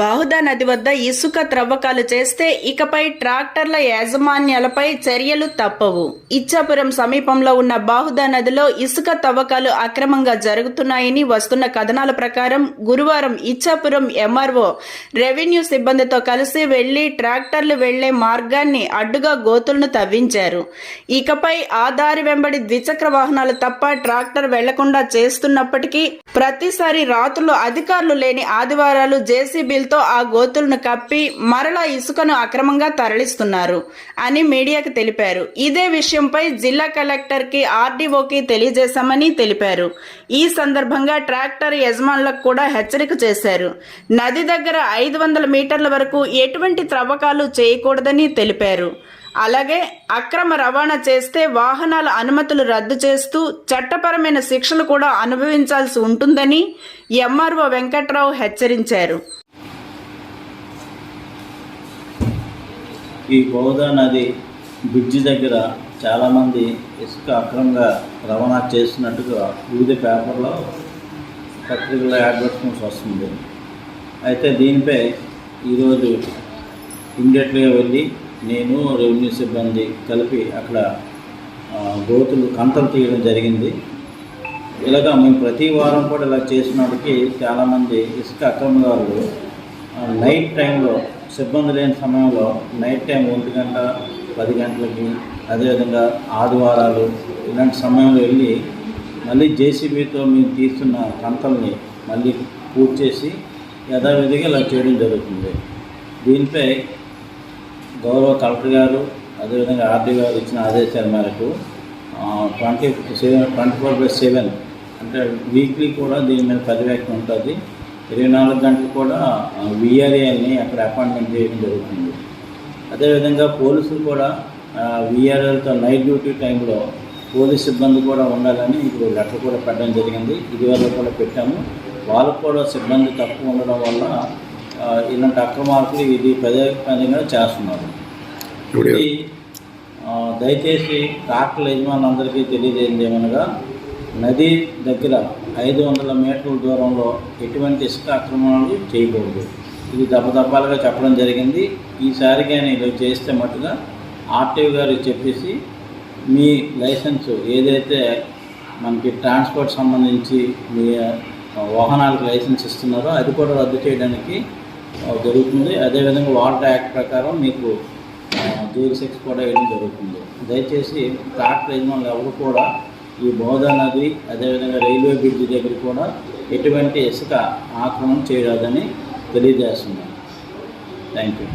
బాహుదా నది వద్ద ఇసుక త్రవ్వకాలు చేస్తే ఇకపై ట్రాక్టర్ల యాజమాన్యాలపై చర్యలు తప్పవు. ఇచ్చాపురం సమీపంలో ఉన్న బాహుదా నదిలో ఇసుక తవ్వకాలు అక్రమంగా జరుగుతున్నాయని వస్తున్న కథనాల ప్రకారం గురువారం ఇచ్చాపురం ఎంఆర్ఓ రెవెన్యూ సిబ్బందితో కలిసి వెళ్ళి ట్రాక్టర్లు వెళ్ళే మార్గాన్ని అడ్డుగా గోతులను తవ్వించారు. ఇకపై ఆ దారి వెంబడి ద్విచక్ర వాహనాలు తప్ప ట్రాక్టర్ వెళ్ళకుండా చేస్తున్నప్పటికీ ప్రతిసారి రాత్రులు అధికారులు లేని ఆదివారాలు జేసీబీలతో ఆ గోతులను కప్పి మరలా ఇసుకను అక్రమంగా తరలిస్తున్నారు అని మీడియాకు తెలిపారు. ఇదే విషయంపై జిల్లా కలెక్టర్కి ఆర్డీఓకి తెలియజేశామని తెలిపారు. ఈ సందర్భంగా ట్రాక్టర్ యజమానులకు కూడా హెచ్చరిక చేశారు. నది దగ్గర ఐదు వందల మీటర్ల వరకు ఎటువంటి త్రవ్వకాలు చేయకూడదని తెలిపారు. అలాగే అక్రమ రవాణా చేస్తే వాహనాల అనుమతులు రద్దు చేస్తూ చట్టపరమైన శిక్షలు కూడా అనుభవించాల్సి ఉంటుందని ఎంఆర్ఓ వెంకట్రావు హెచ్చరించారు. ఈ గోదా నది బ్రిడ్జి దగ్గర చాలామంది ఇసుక అక్రమంగా రవాణా చేస్తున్నట్టుగా వివిధ పేపర్లో పత్రికల అడ్వర్టైజ్మెంట్స్ వస్తుంది. అయితే దీనిపై ఈరోజు ఇమ్మీడియట్గా వెళ్ళి నేను రెవెన్యూ సిబ్బంది కలిపి అక్కడ గోతులు కంతలు తీయడం జరిగింది. ఇలాగా మేము ప్రతి వారం కూడా ఇలా చేసినప్పటికీ చాలామంది ఇసుక అక్రమదారులు నైట్ టైంలో సిబ్బంది లేని సమయంలో నైట్ టైం ఒంటి గంట పది గంటలకి అదేవిధంగా ఆదివారాలు ఇలాంటి సమయంలో వెళ్ళి మళ్ళీ జేసీబీతో మేము తీస్తున్న కంతల్ని మళ్ళీ పూర్తి చేసి యథావిధిగా ఇలా చేయడం జరుగుతుంది. దీనిపై గౌరవ కలెక్టర్ గారు అదేవిధంగా ఆర్డీ గారు ఇచ్చిన ఆదేశాల మేరకు twenty seven twenty four by seven అంటే వీక్లీ కూడా దీని మీద పర్యవేక్షణ ఉంటుంది. ఇరవై నాలుగు గంటలు కూడా విఆర్ఏని అక్కడ అపాయింట్మెంట్ చేయడం జరుగుతుంది. అదేవిధంగా పోలీసులు కూడా విఆర్ఏలతో నైట్ డ్యూటీ టైంలో పోలీస్ సిబ్బంది కూడా ఉండాలని ఇప్పుడు లెటర్ కూడా పెట్టడం జరిగింది. ఇదివరకు కూడా పెట్టాము. వాళ్ళకు కూడా సిబ్బంది తక్కువ ఉండడం వల్ల ఇలాంటి అక్రమార్కులు ఇది పదే పదేగా చేస్తున్నారు. ఇది దయచేసి ట్రాక్టర్ యజమానులందరికీ తెలియజేయండి ఏమనగా నది దగ్గర ఐదు వందల మీటర్ల దూరంలో ఎటువంటి ఇసుక అక్రమాలు చేయకూడదు. ఇది దెబ్బదబ్బాలుగా చెప్పడం జరిగింది. ఈసారి కానీ ఇలా చేస్తే మట్టుగా ఆర్టీఓ గారు చెప్పేసి మీ లైసెన్స్ ఏదైతే మనకి ట్రాన్స్పోర్ట్ సంబంధించి మీ వాహనాలకు లైసెన్స్ ఇస్తున్నారో అది కూడా రద్దు చేయడానికి జరుగుతుంది. అదేవిధంగా వాటర్ యాక్ట్ ప్రకారం మీకు జైలు శిక్ష కూడా వేయడం జరుగుతుంది. దయచేసి ట్రాక్టర్ యజమానులు ఎవరు కూడా ఈ బోధా నది అదేవిధంగా రైల్వే బ్రిడ్జ్ దగ్గర కూడా ఎటువంటి ఇసుక ఆక్రమణ చేయరాదని తెలియజేస్తున్నాను. Thank you